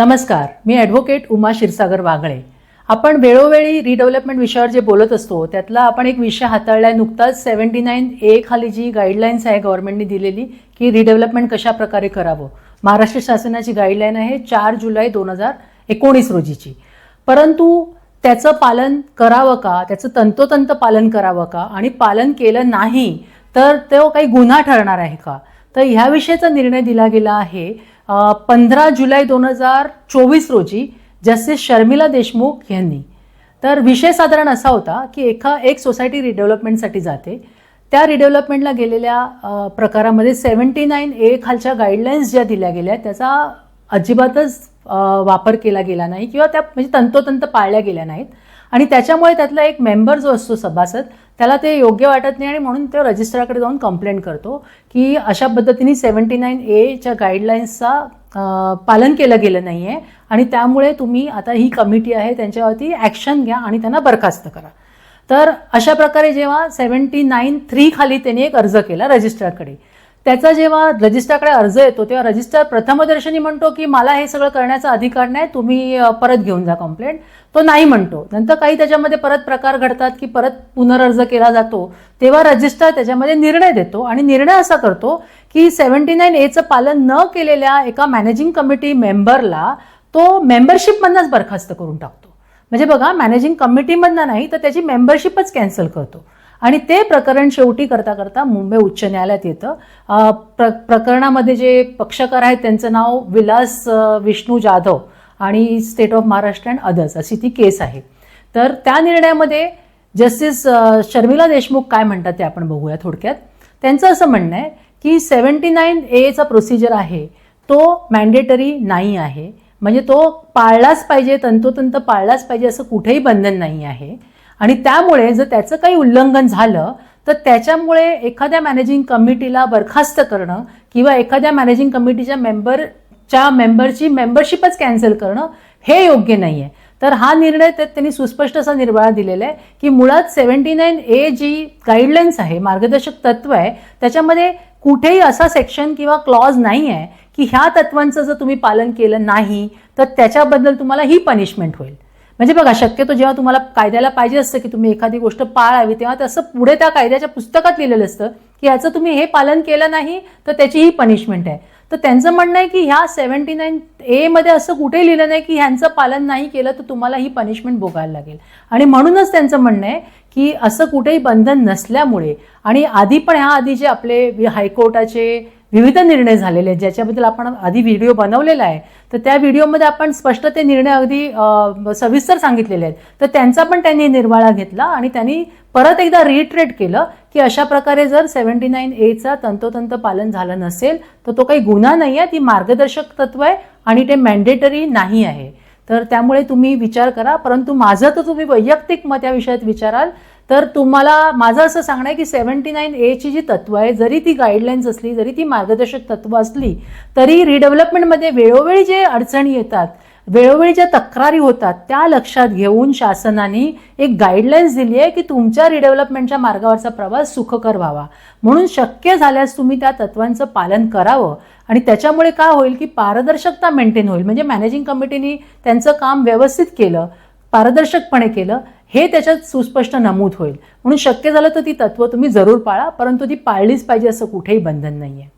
नमस्कार मी ॲडव्होकेट उमा क्षीरसागर वागळे. आपण वेळोवेळी रिडेव्हलपमेंट विषयावर जे बोलत असतो त्यातला आपण एक विषय हाताळलाय. नुकताच सेव्हन्टी नाईन ए खाली जी गाईडलाईन्स आहे गव्हर्नमेंटने दिलेली की रिडेव्हलपमेंट कशा प्रकारे करावं. महाराष्ट्र शासनाची गाईडलाईन आहे चार जुलै दोन हजार एकोणीस रोजीची. परंतु त्याचं पालन करावं का? त्याचं तंतोतंत पालन करावं का? आणि पालन केलं नाही तर तो काही गुन्हा ठरणार आहे का? तर ह्याविषयीचा निर्णय दिला गेला आहे. पंधरा जुलै दोन हजार चोवीस रोजी जस्टिस शर्मिला देशमुख यांनी. तर विषय साधारण असा होता की एका एक सोसायटी रिडेव्हलपमेंटसाठी जाते. त्या रिडेव्हलपमेंटला गेलेल्या प्रकारामध्ये सेवन्टी नाईन ए खालच्या गाईडलाईन्स ज्या दिल्या गेल्या त्याचा अजिबातच वापर केला गेला नाही किंवा त्या म्हणजे तंतोतंत पाळल्या गेल्या नाहीत. आणि त्याच्यामुळे त्यातला एक मेंबर जो असतो सभासद त्याला ते योग्य वाटत नाही आणि म्हणून तो रजिस्ट्रारकडे जाऊन कंप्लेंट करतो की अशा पद्धतीने सेवन्टी नाईन एच्या गाईडलाईन्सचा पालन केलं गेलं नाही आहे आणि त्यामुळे तुम्ही आता ही कमिटी आहे त्यांच्यावरती ॲक्शन घ्या आणि त्यांना बरखास्त करा. तर अशा प्रकारे जेव्हा सेवन्टी नाईन थ्री खाली त्यांनी एक अर्ज केला रजिस्ट्रारकडे त्याचा जेव्हा रजिस्ट्रारकडे अर्ज येतो तेव्हा रजिस्ट्रार प्रथमदर्शनी म्हणतो की मला हे सगळं करण्याचा अधिकार नाही तुम्ही परत घेऊन जा कंप्लेंट तो नाही म्हणतो. नंतर काही त्याच्यामध्ये परत प्रकार घडतात की परत पुनर्अर्ज केला जातो तेव्हा रजिस्ट्रार त्याच्यामध्ये निर्णय देतो आणि निर्णय असा करतो की सेव्हन्टी नाईन एचं पालन न केलेल्या एका मॅनेजिंग कमिटी मेंबरला तो मेंबरशिपमधनंच बरखास्त करून टाकतो. म्हणजे बघा मॅनेजिंग कमिटीमधनं नाही तर त्याची मेंबरशिपच कॅन्सल करतो. आणि ते प्रकरण शेवटी करता करता मुंबई उच्च न्यायालयात येतं. प्र प्रकरणामध्ये जे पक्षकार आहेत त्यांचं नाव विलास विष्णू जाधव आणि state of Maharashtra and others अशी ती केस आहे. तर त्या निर्णयामध्ये जस्टिस शर्मिला देशमुख काय म्हणतात ते आपण बघूया थोडक्यात. त्यांचं असं म्हणणं आहे की सेव्हन्टी नाईन एचा प्रोसिजर आहे तो मॅन्डेटरी नाही आहे. म्हणजे तो पाळलाच पाहिजे तंतोतंत पाळलाच पाहिजे असं कुठेही बंधन नाही आहे. आणि त्यामुळे जर त्याचं काही उल्लंघन झालं तर त्याच्यामुळे एखाद्या मॅनेजिंग कमिटीला बरखास्त करणं किंवा एखाद्या मॅनेजिंग कमिटीच्या मेंबरच्या मेंबरची मेंबरशिपच कॅन्सल करणं हे योग्य नाही आहे तर हा निर्णय त्यात त्यांनी सुस्पष्ट असा निर्वाळा दिलेला आहे की मुळात seventy nine A G guidelines आहे मार्गदर्शक तत्व आहे त्याच्यामध्ये कुठेही असा सेक्शन किंवा क्लॉज नाही आहे की ह्या तत्वांचं जर तुम्ही पालन केलं नाही तर त्याच्याबद्दल तुम्हाला ही पनिशमेंट होईल. म्हणजे बघा शक्यतो जेव्हा तुम्हाला कायद्याला पाहिजे असतं की तुम्ही एखादी गोष्ट पाळावी तेव्हा तसं पुढे त्या कायद्याच्या पुस्तकात लिहिलेलं असतं की ह्याचं तुम्ही हे पालन केलं नाही तर त्याची ही पनिशमेंट आहे. तर त्यांचं म्हणणं आहे की ह्या सेव्हन्टी नाईन ए मध्ये असं कुठेही लिहिलं नाही की ह्यांचं पालन नाही केलं तर तुम्हाला ही पनिशमेंट भोगायला लागेल. आणि म्हणूनच त्यांचं म्हणणं आहे की असं कुठेही बंधन नसल्यामुळे आणि आधी पण ह्या आधी जे आपले हायकोर्टाचे विविध निर्णय झालेले आहेत ज्याच्याबद्दल आपण आधी व्हिडिओ बनवलेला आहे. तर त्या व्हिडिओमध्ये आपण स्पष्ट ते निर्णय अगदी सविस्तर सांगितलेले आहेत. तर त्यांचा पण त्यांनी निर्वाळा घेतला आणि त्यांनी परत एकदा रिट्रेट केलं की अशा प्रकारे जर सेव्हन्टी नाईन एचा तंतोतंत पालन झालं नसेल तर तो काही गुन्हा नाही आहे ती मार्गदर्शक तत्व आहे आणि ते मॅन्डेटरी नाही आहे. तर त्यामुळे तुम्ही विचार करा परंतु माझं तर तुम्ही वैयक्तिक मत या विषयात विचाराल तर तुम्हाला माझं असं सांगणं आहे की सेव्हन्टी नाईन एची जी तत्व आहे जरी ती गाईडलाईन्स असली जरी ती मार्गदर्शक तत्व असली तरी रिडेव्हलपमेंटमध्ये वेळोवेळी जे अडचणी येतात वेळोवेळी ज्या तक्रारी होतात त्या लक्षात घेऊन शासनाने एक गाईडलाईन्स दिली आहे की तुमच्या रिडेव्हलपमेंटच्या मार्गावरचा प्रवास सुखकर व्हावा. म्हणून शक्य झाल्यास तुम्ही त्या तत्वांचं पालन करावं. आणि त्याच्यामुळे काय होईल की पारदर्शकता मेंटेन होईल. म्हणजे मॅनेजिंग कमिटीने त्यांचं काम व्यवस्थित केलं पारदर्शकपणे केलं हे त्याच्यात सुस्पष्ट नमूद होईल. म्हणून शक्य झालं तर ती तत्व तुम्ही जरूर पाळा परंतु ती पाळलीच पाहिजे असं कुठेही बंधन नाही आहे